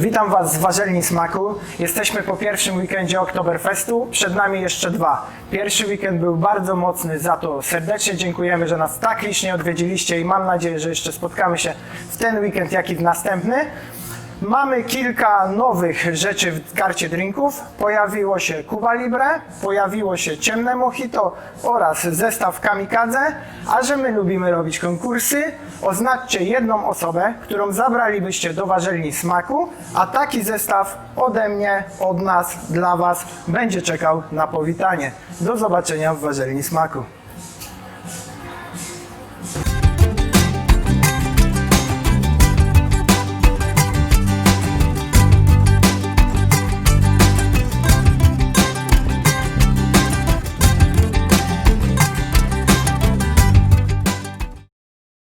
Witam Was z Warzelni Smaku. Jesteśmy po pierwszym weekendzie Oktoberfestu. Przed nami jeszcze dwa. Pierwszy weekend był bardzo mocny, za to serdecznie dziękujemy, że nas tak licznie odwiedziliście i mam nadzieję, że jeszcze spotkamy się w ten weekend, jak i w następny. Mamy kilka nowych rzeczy w karcie drinków. Pojawiło się Cuba Libre, pojawiło się ciemne mojito oraz zestaw kamikadze. A że my lubimy robić konkursy, oznaczcie jedną osobę, którą zabralibyście do warzelni smaku, a taki zestaw ode mnie, od nas, dla Was będzie czekał na powitanie. Do zobaczenia w warzelni smaku.